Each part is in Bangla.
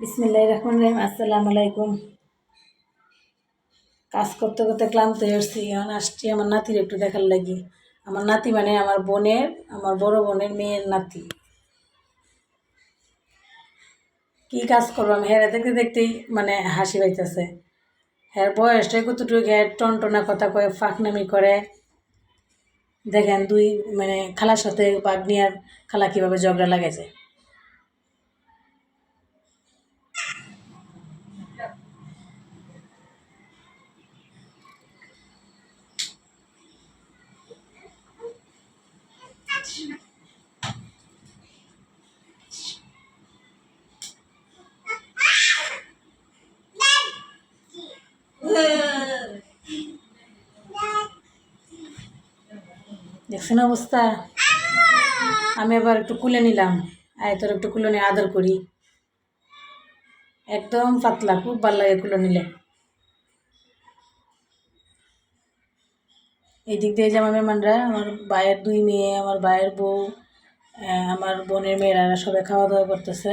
বিসমিল্লাহ রহমান রহিম, আসসালামু আলাইকুম। কাজ করতে করতে ক্লান্ত আসছি, এখন আসছি আমার নাতির একটু দেখার লাগি। আমার নাতি মানে আমার বোনের, আমার বড় বোনের মেয়ের নাতি। কি কাজ করব আমি? হেরে দেখতে দেখতেই মানে হাসি পাইতেছে। হ্যাঁ বয়সটাই কতটুকু হ্যাঁ টনটনা কথা কয়ে, ফাঁকনামি করে। দেখেন দুই মানে খালার সাথে বাগনিয়ার খালা কীভাবে ঝগড়া লাগাইছে। দেখছেন অবস্থা? আমি এবার একটু কুলে নিলাম। আয়, তোর একটু কুলে নিয়ে আদর করি। একদম পাতলা, খুব ভালো লাগে কুলে নিলে। এই দিক দিয়ে যে আমার মেহমানরা, আমার বায়ের দুই মেয়ে, আমার বায়ের বউ আমার বোনের মেয়েরা সবাই খাওয়া দাওয়া করতেছে।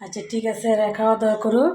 আচ্ছা ঠিক আছে এরা খাওয়া দাওয়া করুক।